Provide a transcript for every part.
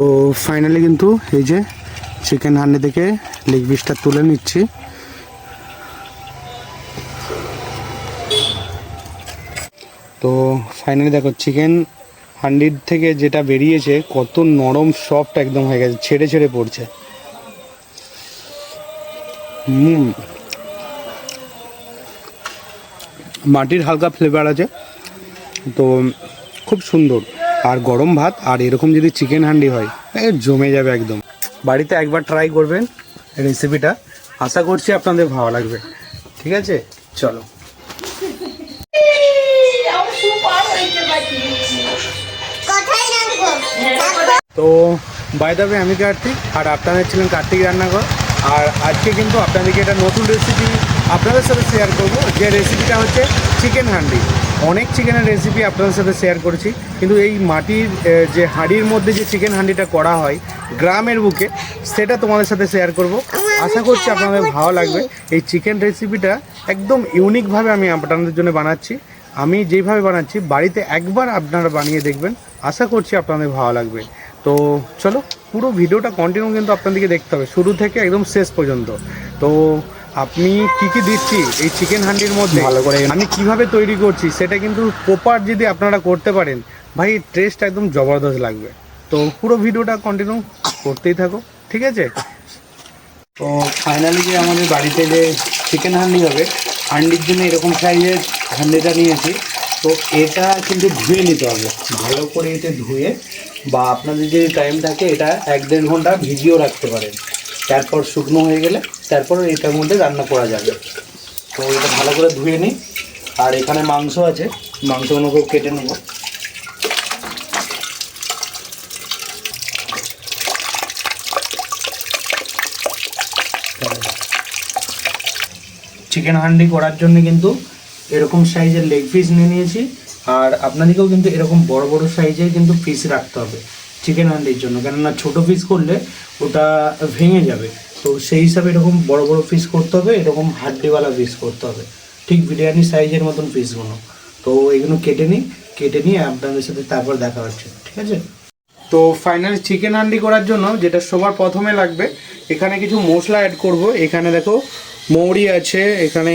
তো ফাইনালি কিন্তু এই যে চিকেন হান্ডি থেকে লেগ পিসটা তুলে নিচ্ছি। তো ফাইনালি দেখো চিকেন হান্ডির থেকে যেটা বেরিয়েছে, কত নরম সফট একদম হয়ে গেছে, ছেড়ে ছেড়ে পড়ছে। হুম। মাটির হালকা ফ্লেভার আছে। তো খুব সুন্দর। আর গরম ভাত আর এরকম যদি চিকেন হান্ডি হয় জমে যাবে একদম। বাড়িতে একবার ট্রাই করবেন রেসিপিটা আশা করছি আপনাদের ভালো লাগবে। ঠিক আছে? চলো। তো বাই দাবে আমি কার্তিক আর আপনাদের ছিলেন কার্তিক রান্নাঘর। আর আজকে কিন্তু আপনাদেরকে একটা নতুন রেসিপি আপনাদের সাথে শেয়ার করব। যে রেসিপিটা হচ্ছে চিকেন হান্ডি। অনেক চিকেনের রেসিপি আপনাদের সাথে শেয়ার করেছি। কিন্তু এই মাটির যে হাঁড়ির মধ্যে যে চিকেন হাঁড়িটা করা হয়, গ্রামের বুকে, সেটা তোমাদের সাথে শেয়ার করব। আশা করছি আপনাদের ভালো লাগবে। এই চিকেন রেসিপিটা একদম ইউনিকভাবে আমি আপনাদের জন্য বানাচ্ছি। আমি যেইভাবে বানাচ্ছি, বাড়িতে একবার আপনারা বানিয়ে দেখবেন। আশা করছি আপনাদের ভালো লাগবে। তো চলো, পুরো ভিডিওটা কন্টিনিউ কিন্তু আপনাদেরকে দেখতে হবে। শুরু থেকে একদম শেষ পর্যন্ত। তো আপনি কি কি দিচ্ছি এই চিকেন হান্ডির মধ্যে? ভালো করে আমি কীভাবে তৈরি করছি সেটা কিন্তু প্রপার যদি আপনারা করতে পারেন ভাই টেস্ট একদম জবরদস্ত লাগবে। তো পুরো ভিডিওটা কন্টিনিউ করতেই থাকো ঠিক আছে? তো ফাইনালি যে আমাদের বাড়িতে যে চিকেন হান্ডি হবে হান্ডির জন্য এরকম সাইজের হান্ডিটা নিয়েছি। তো এটা কিন্তু ধুয়ে নিতে হবে। ভালো করে এটা ধুয়ে বা আপনাদের যদি টাইম থাকে এটা এক দেড় ঘণ্টা ভিজিয়েও রাখতে পারেন। তারপর শুকনো হয়ে গেলে তারপর এটার মধ্যে রান্না করা যাবে। তো এটা ভালো করে ধুয়ে নিই। আর এখানে মাংস আছে। মাংসগুলোকেও কেটে নেব। চিকেন হান্ডি করার জন্য কিন্তু এরকম সাইজের লেগ পিস নিয়ে নিয়েছি। আর আপনাদেরকেও কিন্তু এরকম বড় বড় সাইজের কিন্তু পিস রাখতে হবে। চিকেন হান্ডির জন্য। কেননা ছোট পিস করলে ওটা ভেঙে যাবে। তো সেই হিসাবে এরকম বড় বড় পিস করতে হবে, এরকম হাড্ডিওয়ালা পিস করতে হবে। ঠিক বিরিয়ানি সাইজের মতন পিসগুলো তো এগুলো কেটে নিই, কেটে নিয়ে আপনাদের সাথে তারপর দেখা হচ্ছে, ঠিক আছে? তো ফাইনালি চিকেন হান্ডি করার জন্য যেটা সবার প্রথমে লাগবে, এখানে কিছু মশলা অ্যাড করব। এখানে দেখো মৌরি আছে, এখানে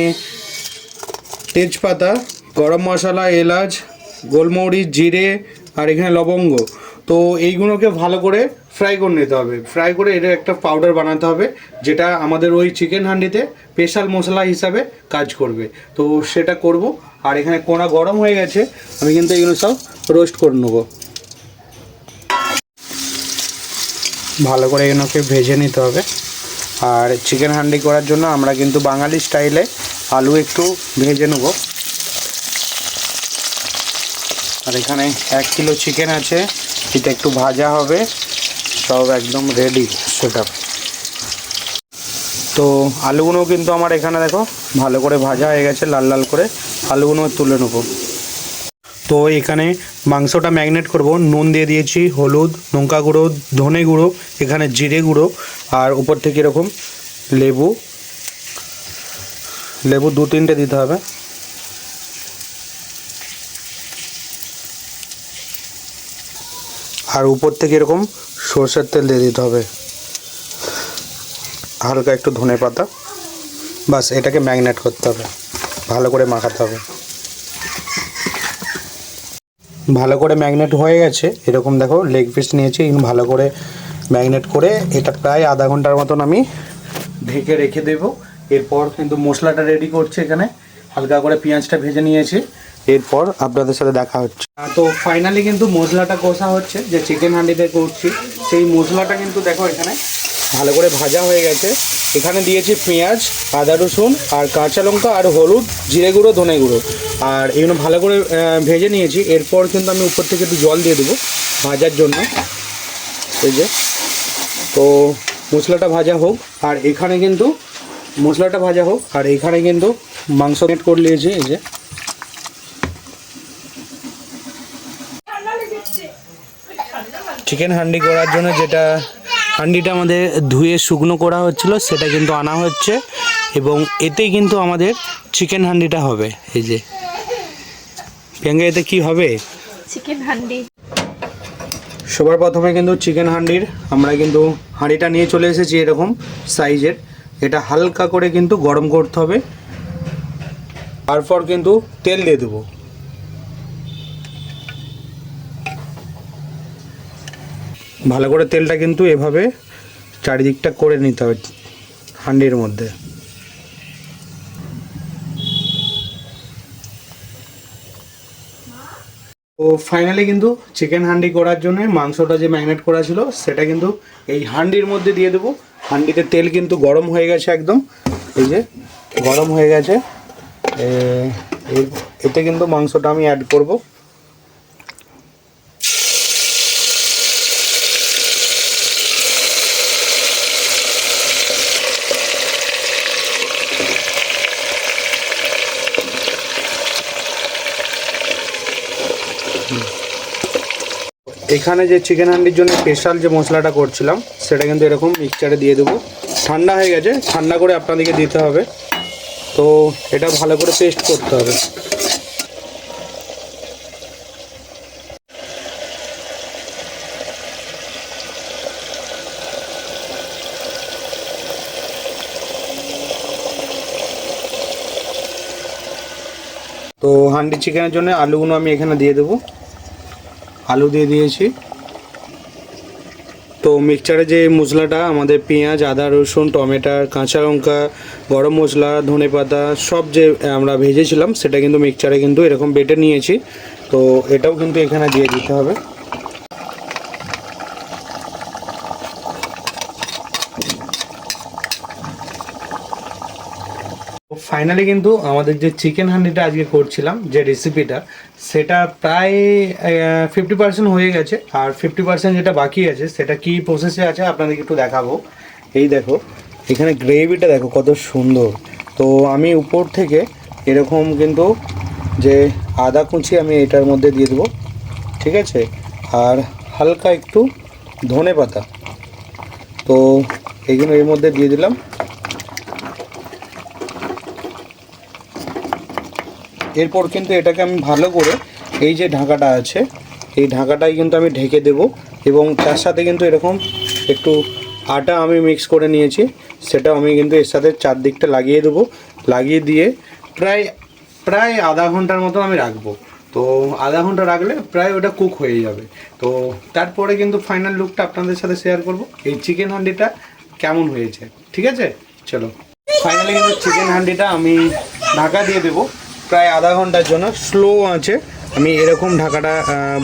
তেজপাতা, গরম মশলা, এলাচ, গোলমরিচ, জিরে, আর এখানে লবঙ্গ। তো এইগুলোকে ভালো করে ফ্রাই করে নিতে হবে। ফ্রাই করে এটা একটা পাউডার বানাতে হবে, যেটা আমাদের ওই চিকেন হান্ডিতে স্পেশাল মশলা হিসাবে কাজ করবে। তো সেটা করব, আর এখানে কোনা গরম হয়ে গেছে, আমি কিন্তু এগুলো সব রোস্ট করে নেব। ভালো করে এগুলোকে ভেজে নিতে হবে। আর চিকেন হান্ডি করার জন্য আমরা কিন্তু বাঙালি স্টাইলে আলু একটু ভেজে নেব। আর এখানে এক কিলো চিকেন আছে। এটা একটু ভাজা হবে, সব একদম রেডি সেটা তো আলুগুলো কিন্তু আমার এখানে দেখো, ভালো করে ভাজা হয়ে গেছে, লাল লাল করে। আলুগুলো তুলে নেব। তো এখানে মাংসটা ম্যাগনেট করব। নুন দিয়ে দিয়েছি, হলুদ, লঙ্কা গুঁড়ো, ধনে গুঁড়ো, এখানে জিরে গুঁড়ো, আর উপর থেকে এরকম লেবু। লেবু দু তিনটে দিতে হবে। আর উপর থেকে এরকম সর্ষের তেল দিয়ে দিতে হবে। হালকা একটু ধনে পাতা। বাস, এটাকে ম্যাগনেট করতে হবে। ভালো করে মাখাতে হবে। ভালো করে ম্যাগনেট হয়ে গেছে। এরকম দেখো, লেগ পিস নিয়েছি। ভালো করে ম্যাগনেট করে এটা প্রায় আধা ঘণ্টার মতন আমি ঢেকে রেখে দেব। এরপর কিন্তু মশলাটা রেডি করছে এখানে। হালকা করে পেঁয়াজটা ভেজে নিয়েছি। এরপর আপনাদের সাথে দেখা হচ্ছে। তো ফাইনালি কিন্তু মশলাটা কষা হচ্ছে, যে চিকেন হান্ডিতে করছি। সেই মশলাটা কিন্তু দেখো এখানে ভালো করে ভাজা হয়ে গেছে। এখানে দিয়েছি পেঁয়াজ, আদা রসুন আর কাঁচা লঙ্কা আর হলুদ, জিরে গুঁড়ো, ধনে গুঁড়ো। আর এগুলো ভালো করে ভেজে নিয়েছি। এরপর কিন্তু আমি উপর থেকে একটু জল দিয়ে দেবো ভাজার জন্য। এই যে, তো মশলাটা ভাজা হোক। আর এখানে কিন্তু মশলাটা ভাজা হোক। আর এখানে কিন্তু মাংস নেট করে নিয়েছি, এই যে। চিকেন হান্ডি করার জন্য যেটা হান্ডিটা আমাদের ধুয়ে শুকনো করা হচ্ছিল সেটা কিন্তু আনা হচ্ছে। এবং এতেই কিন্তু আমাদের চিকেন হান্ডিটা হবে। এই যে। প্রিয়াঙ্কা এতে কি হবে? চিকেন হান্ডি। সবার প্রথমে কিন্তু চিকেন হান্ডির আমরা কিন্তু হাঁড়িটা নিয়ে চলে এসেছি এরকম সাইজের। এটা হালকা করে কিন্তু গরম করতে হবে। তারপর কিন্তু তেল দিয়ে দেবো। ভালো করে তেলটা কিন্তু এভাবে চারিদিকটা করে নিতে হবে হান্ডির মধ্যে। তো ফাইনালি কিন্তু চিকেন হান্ডি করার জন্য মাংসটা যে ম্যারিনেট করা ছিল, সেটা কিন্তু এই হান্ডির মধ্যে দিয়ে দেবো। হান্ডিতে তেল কিন্তু গরম হয়ে গেছে একদম। এই যে গরম হয়ে গেছে। এতে কিন্তু মাংসটা আমি অ্যাড করব। এখানে যে চিকেন হান্ডির জন্য স্পেশাল যে মশলাটা করছিলাম, সেটা কিন্তু এরকম মিক্সচারে দিয়ে দেবো। ঠান্ডা হয়ে গেছে, ঠান্ডা করে আপনাদেরকে দিতে হবে। তো এটা ভালো করে পেস্ট করতে হবে। তো হান্ডি চিকেনের জন্য আলুগুলো আমি এখানে দিয়ে দেবো। আলু দিয়ে দিয়েছি। তো মিক্সচারে যে মশলাটা, আমাদের পেঁয়াজ, আদা, রসুন, টমেটো, কাঁচা লঙ্কা, গরম মশলা, ধনে পাতা, সব যে আমরা ভেজেছিলাম, সেটা কিন্তু মিক্সচারে কিন্তু এরকম বেটে নিয়েছি। তো এটাও কিন্তু এখানে দিয়ে দিতে হবে। ফাইনালি কিন্তু আমাদের যে চিকেন হান্ডিটা আজকে করছিলাম, যে রেসিপিটা সেটা প্রায় ফিফটি পার্সেন্ট হয়ে গেছে। আর ফিফটি পার্সেন্ট যেটা বাকি আছে, সেটা কি প্রসেসে আছে আপনাদেরকে একটু দেখাবো। এই দেখো, এখানে গ্রেভিটা দেখো কত সুন্দর। তো আমি উপর থেকে এরকম কিন্তু যে আদা কুচি আমি এটার মধ্যে দিয়ে দেবো, ঠিক আছে? আর হালকা একটু ধনে পাতা তো এইগুলো এর মধ্যে দিয়ে দিলাম। এরপর কিন্তু এটাকে আমি ভালো করে এই যে ঢাকাটা আছে, এই ঢাকাটাই কিন্তু আমি ঢেকে দেব এবং তার সাথে কিন্তু এরকম একটু আটা আমি মিক্স করে নিয়েছি সেটা আমি কিন্তু এর সাথে চারদিকটা লাগিয়ে দেবো, লাগিয়ে দিয়ে প্রায় প্রায় আধা ঘণ্টার মতো আমি রাখব। তো আধা ঘণ্টা রাখলে প্রায় ওটা কুক হয়ে যাবে। তো তারপরে কিন্তু ফাইনাল লুকটা আপনাদের সাথে শেয়ার করব, এই চিকেন হান্ডিটা কেমন হয়েছে, ঠিক আছে? চলো। ফাইনালি কিন্তু চিকেন হান্ডিটা আমি ঢাকা দিয়ে দেবো। প্রায় আধা ঘণ্টার জন্য। স্লো আছে। আমি এরকম ঢাকাটা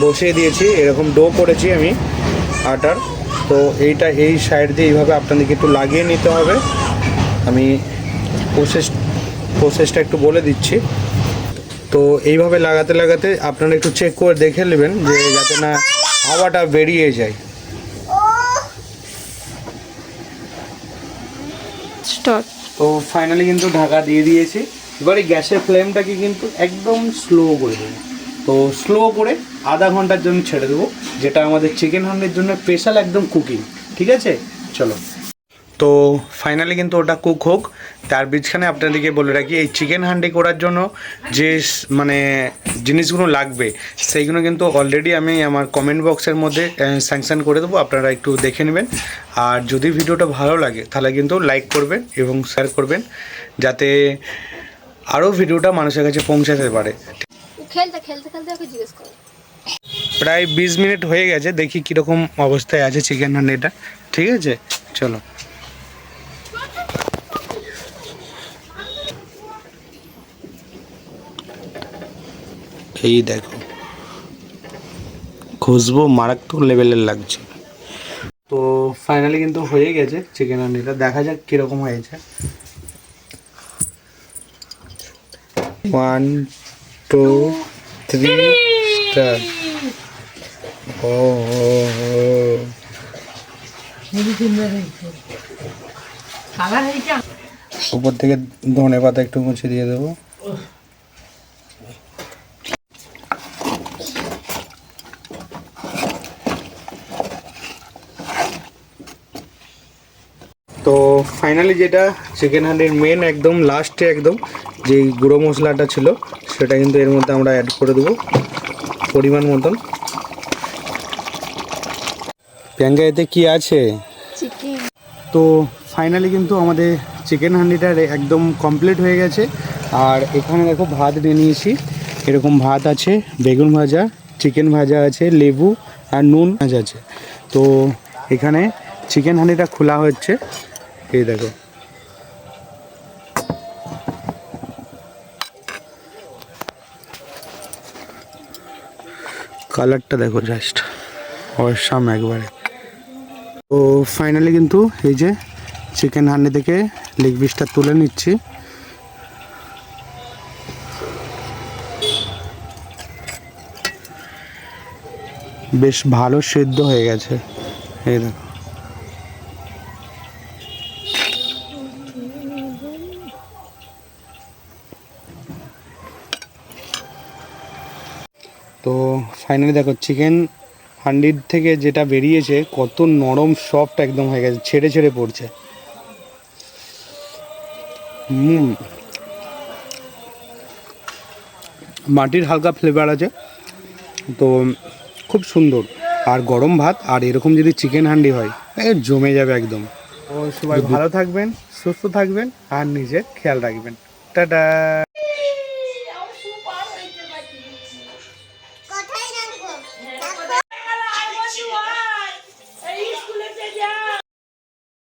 বসিয়ে দিয়েছি। এরকম ডো করেছি আমি আটার। তো এইটা এই সাইড দিয়ে এইভাবে আপনাদেরকে একটু লাগিয়ে নিতে হবে। আমি প্রসেস প্রসেসটা একটু বলে দিচ্ছি। তো এইভাবে লাগাতে লাগাতে আপনারা একটু চেক করে দেখে নেবেন যে যাতে না হাওয়াটা বেরিয়ে যায়। তো ফাইনালি কিন্তু ঢাকা দিয়ে দিয়েছি। এবারে গ্যাসের ফ্লেমটাকে কিন্তু একদম স্লো করে দেবো। তো স্লো করে আধা ঘণ্টার জন্য ছেড়ে দেবো, যেটা আমাদের চিকেন হান্ডের জন্য স্পেশাল একদম কুকিং ঠিক আছে? চলো। তো ফাইনালি কিন্তু ওটা কুক হোক। তার বীজখানে আপনাদেরকে বলে রাখি, এই চিকেন হান্ডি করার জন্য যে মানে জিনিসগুলো লাগবে, সেইগুলো কিন্তু অলরেডি আমি আমার কমেন্ট বক্সের মধ্যে স্যাংশন করে দেবো। আপনারা একটু দেখে নেবেন। আর যদি ভিডিওটা ভালো লাগে, তাহলে কিন্তু লাইক করবেন এবং শেয়ার করবেন, যাতে আরও ভিডিওটা মানুষের কাছে পৌঁছাতে পারে। খেলতে খেলতে খেলতে ওকে জিজ্ঞেস করো। প্রায় বিশ মিনিট হয়ে গেছে দেখি কীরকম অবস্থায় আছে চিকেন হান্ডিটা ঠিক আছে? চলো। এই দেখো। খুশবু মারাত্মক লেভেলের লাগছে। তো ফাইনালি কিন্তু হয়ে গেছে চিকেন হান্ডিটা। দেখা যাক কীরকম হয়েছে। ওয়ান টু থ্রি স্টার ও উপর থেকে ধনে পাতা একটু মুছে দিয়ে দেবো। তো ফাইনালি যেটা চিকেন হান্ডির মেন একদম লাস্টে একদম যে গুঁড়ো মশলাটা ছিল সেটা কিন্তু এর মধ্যে আমরা অ্যাড করে দেবো পরিমাণ মতন। প্রিয়াঙ্কা এতে কি আছে? তো ফাইনালি কিন্তু আমাদের চিকেন হান্ডিটা একদম কমপ্লিট হয়ে গেছে। আর এখানে দেখো ভাত নিয়ে নিয়েছি। এরকম ভাত আছে বেগুন ভাজা চিকেন ভাজা আছে লেবু আর নুন ভাজা আছে। তো এখানে চিকেন হান্ডিটা খোলা হচ্ছে। এই দেখো। কালারটা দেখো জাস্ট অসাম একবারে। তো ফাইনালি কিন্তু এই যে চিকেন হান্ডি থেকে লেগ পিসটা তুলে নিচ্ছি। বেশ ভালো সিদ্ধ হয়ে গেছে। এই দেখো। তো ফাইনালি দেখো চিকেন হান্ডির থেকে যেটা বেরিয়েছে, কত নরম সফট একদম হয়ে গেছে, ছেড়ে ছেড়ে পড়ছে। হুম। মাটির হালকা ফ্লেভার আছে, তো খুব সুন্দর। আর গরম ভাত, আর এরকম যদি চিকেন হান্ডি হয় জমে যাবে একদম। সবাই ভালো থাকবেন, সুস্থ থাকবেন, আর নিজের খেয়াল রাখবেন। টাটা!